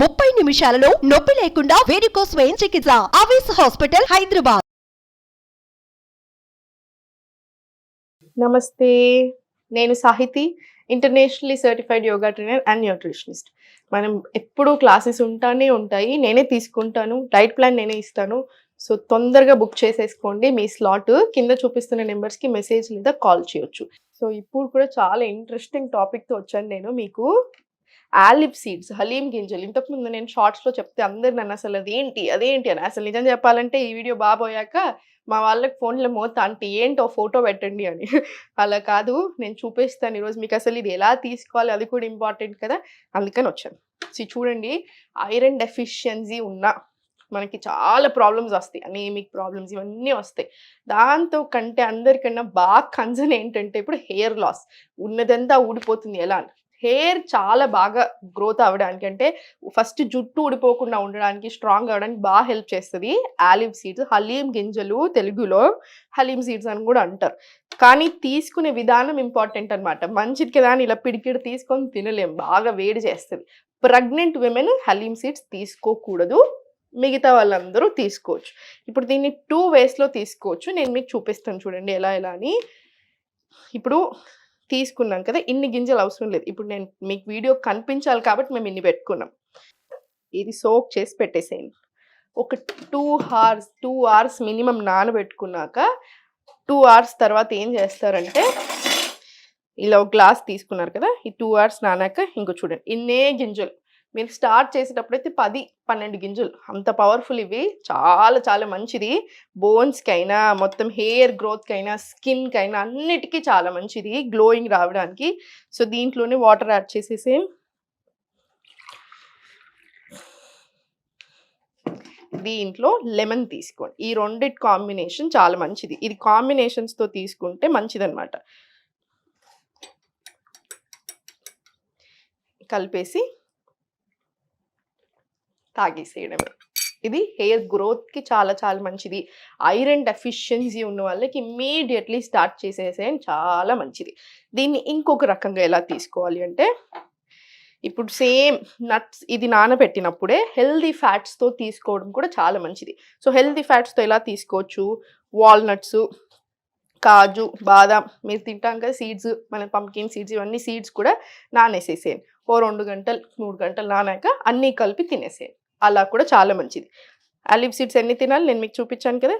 ముప్పై నిమిషాలలో నొప్పి లేకుండా వేడికోస్ స్వయం చికిత్స ఆవేశ హాస్పిటల్ హైదరాబాద్. నమస్తే నేను Sahithi internationally certified yoga trainer and nutritionist. మనం ఎప్పుడూ క్లాసెస్ ఉంటానే ఉంటాయి నేనే తీసుకుంటాను డైట్ ప్లాన్ నేనే ఇస్తాను. సో తొందరగా బుక్ చేసేసుకోండి మీ స్లాట్ కింద చూపిస్తున్న నెంబర్స్కి మెసేజ్ లేదా కాల్ చేయొచ్చు. సో ఇప్పుడు కూడా చాలా ఇంట్రెస్టింగ్ టాపిక్తో వచ్చాను నేను మీకు. ఆలిప్ సీడ్స్ హలీం గింజలు. ఇంతకుముందు నేను షార్ట్స్లో చెప్తే అందరు నన్ను అసలు అదేంటి అదేంటి అని. అసలు నిజం చెప్పాలంటే ఈ వీడియో బాబోయాక మా వాళ్ళకి ఫోన్లో మోత అంటే ఏంటో ఫోటో పెట్టండి అని. అలా కాదు నేను చూపిస్తాను ఈరోజు మీకు అసలు ఇది ఎలా తీసుకోవాలి అది కూడా ఇంపార్టెంట్ కదా. అందుకని వచ్చాను. సో చూడండి ఐరన్ డెఫిషియన్సీ ఉన్న మనకి చాలా ప్రాబ్లమ్స్ వస్తాయి. అనేమిక్ ప్రాబ్లమ్స్ ఇవన్నీ వస్తాయి. దాంతో కంటే అందరికన్నా బాగా కన్సర్న్ ఏంటంటే ఇప్పుడు హెయిర్ లాస్ ఉన్నదంతా ఊడిపోతుంది. ఎలా అని. హెయిర్ చాలా బాగా గ్రోత్ అవ్వడానికి అంటే ఫస్ట్ జుట్టు ఊడిపోకుండా ఉండడానికి స్ట్రాంగ్ అవ్వడానికి బాగా హెల్ప్ చేస్తుంది. ఆలివ్ సీడ్స్ హలీం గింజలు తెలుగులో హలీం సీడ్స్ అని కూడా అంటారు. కానీ తీసుకునే విధానం ఇంపార్టెంట్ అనమాట మంచిది కదా అని ఇలా పిడికిడి తీసుకొని తినలేం. బాగా వేడి చేస్తుంది. ప్రెగ్నెంట్ విమెన్ హలీం సీడ్స్ తీసుకోకూడదు. మిగతా వాళ్ళందరూ తీసుకోవచ్చు. ఇప్పుడు దీన్ని టూ వేస్లో తీసుకోవచ్చు. నేను మీకు చూపిస్తాను చూడండి ఎలా ఎలా అని. ఇప్పుడు తీసుకున్నాం కదా ఇన్ని గింజలు అవసరం లేదు. ఇప్పుడు నేను మీకు వీడియో కనిపించాలి కాబట్టి మేము ఇన్ని పెట్టుకున్నాం. ఇది సోక్ చేసి పెట్టేసేయండి. ఒక two hours two hours minimum నానబెట్టుకున్నాక two hours తర్వాత ఏం చేస్తారంటే ఇలా ఒక గ్లాస్ తీసుకున్నారు కదా ఈ టూ అవర్స్ నానాక ఇంకో చూడండి. ఇన్నే గింజలు. మీరు స్టార్ట్ చేసేటప్పుడైతే పది పన్నెండు గింజలు. అంత పవర్ఫుల్ ఇవి. చాలా చాలా మంచిది. బోన్స్కి అయినా మొత్తం హెయిర్ గ్రోత్కి అయినా స్కిన్కి అయినా అన్నిటికీ చాలా మంచిది. గ్లోయింగ్ రావడానికి. సో దీంట్లోనే వాటర్ యాడ్ చేసేసి. దీంట్లో లెమన్ తీసుకోండి. ఈ రెండిటి కాంబినేషన్ చాలా మంచిది. ఇది కాంబినేషన్స్తో తీసుకుంటే మంచిదన్నమాట. కలిపేసి తాగేసేయడమే. ఇది హెయిర్ గ్రోత్కి చాలా చాలా మంచిది. ఐరన్ డెఫిషియన్సీ ఉన్న వాళ్ళకి ఇమ్మీడియట్లీ స్టార్ట్ చేసేసేయడం చాలా మంచిది. దీన్ని ఇంకొక రకంగా ఎలా తీసుకోవాలి అంటే ఇప్పుడు సేమ్ నట్స్ ఇది నానబెట్టినప్పుడే హెల్దీ ఫ్యాట్స్తో తీసుకోవడం కూడా చాలా మంచిది. సో హెల్దీ ఫ్యాట్స్తో ఎలా తీసుకోవచ్చు? వాల్నట్స్ కాజు బాదాం మీరు తింటాం కదా సీడ్స్ మన పంకిన్ సీడ్స్ ఇవన్నీ సీడ్స్ కూడా నానేసేసేయండి. ఓ రెండు గంటలు మూడు గంటలు నానాక అన్నీ కలిపి తినేసేయండి. అలా కూడా చాలా మంచిది. ఆలివ్ సీడ్స్ ఎన్ని తినాలి? నేను మీకు చూపించాను కదా?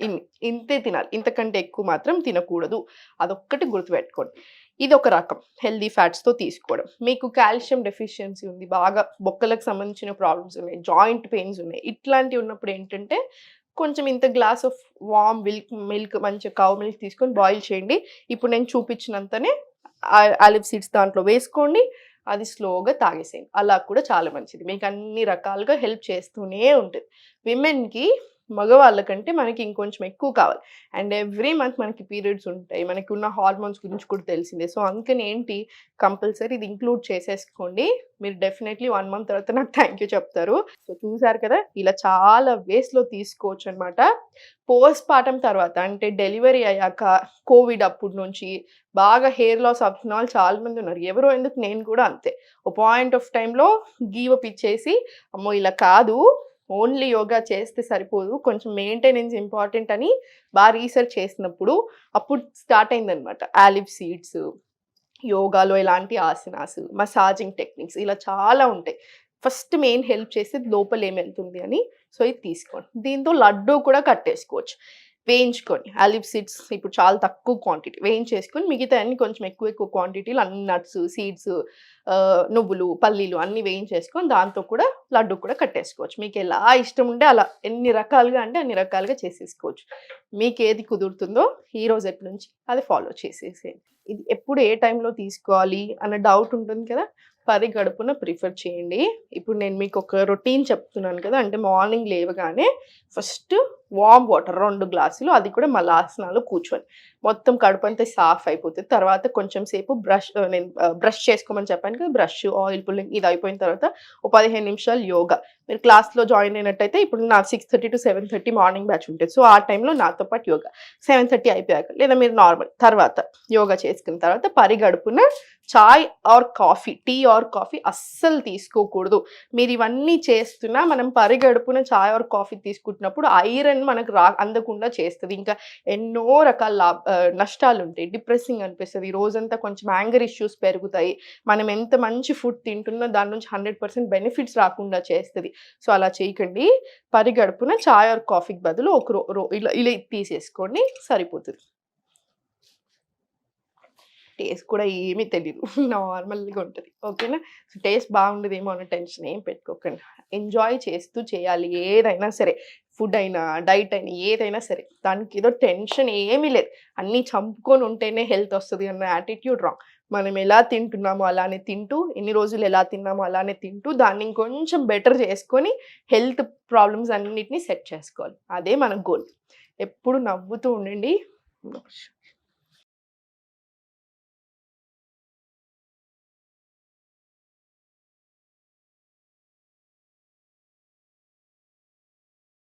ఇన్ని. ఇంతే తినాలి. ఇంతకంటే ఎక్కువ మాత్రం తినకూడదు. అదొక్కటి గుర్తుపెట్టుకోండి. ఇది ఒక రకం. హెల్దీ ఫ్యాట్స్తో తీసుకోవడం. మీకు కాల్షియం డెఫిషియన్సీ ఉంది. బాగా బొక్కలకు సంబంధించిన ప్రాబ్లమ్స్ ఉన్నాయి. జాయింట్ పెయిన్స్ ఉన్నాయి. ఇట్లాంటివి ఉన్నప్పుడు ఏంటంటే కొంచెం ఇంత glass of warm milk milk మంచిగా కావు మిల్క్ తీసుకొని బాయిల్ చేయండి. ఇప్పుడు నేను చూపించినంతనే ఆలివ్ సీడ్స్ దాంట్లో వేసుకోండి. అది స్లోగా తాగేసేయండి అలా కూడా చాలా మంచిది. మీకు అన్ని రకాలుగా హెల్ప్ చేస్తూనే ఉంటుంది. విమెన్కి మగవాళ్ళకంటే మనకి ఇంకొంచెం ఎక్కువ కావాలి. అండ్ ఎవ్రీ మంత్ మనకి పీరియడ్స్ ఉంటాయి. మనకి ఉన్న హార్మోన్స్ గురించి కూడా తెలిసిందే. సో అందుకని ఏంటి? కంపల్సరీ ఇది ఇంక్లూడ్ చేసేసుకోండి. మీరు డెఫినెట్లీ వన్ మంత్ తర్వాత నాకు థ్యాంక్ యూ చెప్తారు. సో చూసారు కదా? ఇలా చాలా వేస్లో తీసుకోవచ్చు అనమాట పోస్ట్ పార్టం తర్వాత అంటే డెలివరీ అయ్యాక కోవిడ్ అప్పుడు నుంచి బాగా హెయిర్ లాస్ అవుతున్న వాళ్ళు చాలా మంది ఉన్నారు. ఎవరో ఎందుకు? నేను కూడా అంతే. ఓ పాయింట్ ఆఫ్ టైంలో గీవప్ ఇచ్చేసి అమ్మో ఇలా కాదు. ఓన్లీ యోగా చేస్తే సరిపోదు కొంచెం మెయింటెనెన్స్ ఇంపార్టెంట్ అని బాగా రీసెర్చ్ చేసినప్పుడు అప్పుడు స్టార్ట్ అయిందనమాట ఆలివ్ సీడ్స్ యోగాలో ఇలాంటి ఆసనాస్ మసాజింగ్ టెక్నిక్స్ ఇలా చాలా ఉంటాయి. ఫస్ట్ మెయిన్ హెల్ప్ చేసేది లోపల ఏం వెళ్తుంది అని సో ఇది తీసుకోండి. దీంతో లడ్డు కూడా కట్టేసుకోవచ్చు. వేయించుకొని ఆలివ్ సీడ్స్ ఇప్పుడు చాలా తక్కువ క్వాంటిటీ వేయించేసుకొని మిగతా అన్ని కొంచెం ఎక్కువ ఎక్కువ క్వాంటిటీలు అన్ని నట్స్ సీడ్స్ నువ్వులు పల్లీలు అన్ని వేయించేసుకొని దాంతో కూడా లడ్డు కూడా కట్టేసుకోవచ్చు. మీకు ఎలా ఇష్టం ఉంటే అలా ఎన్ని రకాలుగా అంటే అన్ని రకాలుగా చేసేసుకోవచ్చు. మీకు ఏది కుదురుతుందో ఈ రోజు ఎప్పటి నుంచి అది ఫాలో చేసేసేయండి. ఇది ఎప్పుడు ఏ టైంలో తీసుకోవాలి అన్న డౌట్ ఉంటుంది కదా పది గడుపున ప్రిఫర్ చేయండి. ఇప్పుడు నేను మీకు ఒక రొటీన్ చెప్తున్నాను కదా అంటే మార్నింగ్ లేవగానే ఫస్ట్ వామ్ వాటర్ రెండు గ్లాసులు అది కూడా మళ్ళీ ఆసనాలు కూర్చొని. మొత్తం కడుపు అంతా సాఫ్ అయిపోతుంది. తర్వాత కొంచెం సేపు బ్రష్ నేను బ్రష్ చేసుకోమని చెప్పాను కదా బ్రష్ ఆయిల్ పుల్లింగ్ ఇది అయిపోయిన తర్వాత ఓ పదిహేను నిమిషాలు యోగా. మీరు క్లాస్లో జాయిన్ అయినట్టయితే ఇప్పుడు నా six thirty to seven thirty morning batch ఉంటుంది. సో ఆ టైంలో నాతో పాటు యోగా. సెవెన్ థర్టీ అయిపోయాక లేదా మీరు నార్మల్ తర్వాత యోగా చేసుకున్న తర్వాత పరిగడుపున చాయ్ or coffee tea or coffee అస్సలు తీసుకోకూడదు. మీరు ఇవన్నీ చేస్తున్నా మనం పరిగడుపున చాయ్ ఆర్ కాఫీ తీసుకుంటున్నప్పుడు ఐరన్ మనకు రా అందకుండా చేస్తుంది. ఇంకా ఎన్నో రకాల లాభ- నష్టాలు ఉంటాయి డిప్రెసింగ్ అనిపిస్తుంది. ఈ రోజంతా కొంచెం యాంగర్ ఇష్యూస్ పెరుగుతాయి. మనం ఎంత మంచి ఫుడ్ తింటున్నా దాని నుంచి హండ్రెడ్ పర్సెంట్ బెనిఫిట్స్ రాకుండా చేస్తుంది. సో అలా చేయకండి. పరిగడుపున చాయ్ ఆర్ కాఫీకి బదులు ఒక రో రో ఇలా ఇలా తీసేసుకోండి. సరిపోతుంది. టేస్ట్ కూడా ఏమీ తెలియదు నార్మల్గా ఉంటుంది. ఓకేనా? సో టేస్ట్ బాగుండదేమో అన్న టెన్షన్ ఏం పెట్టుకోకండి. ఎంజాయ్ చేస్తూ చేయాలి. ఏదైనా సరే. ఫుడ్ అయినా డైట్ అయినా ఏదైనా సరే. దానికి ఏదో టెన్షన్ ఏమీ లేదు. అన్నీ చంపుకొని ఉంటేనే హెల్త్ వస్తుంది అన్న యాటిట్యూడ్ రాంగ్. మనం ఎలా తింటున్నామో అలానే తింటూ ఎన్ని రోజులు ఎలా తిన్నామో అలానే తింటూ దాన్ని ఇంకొంచెం బెటర్ చేసుకొని హెల్త్ ప్రాబ్లమ్స్ అన్నిటినీ సెట్ చేసుకోవాలి. అదే మన గోల్. ఎప్పుడు నవ్వుతూ ఉండండి.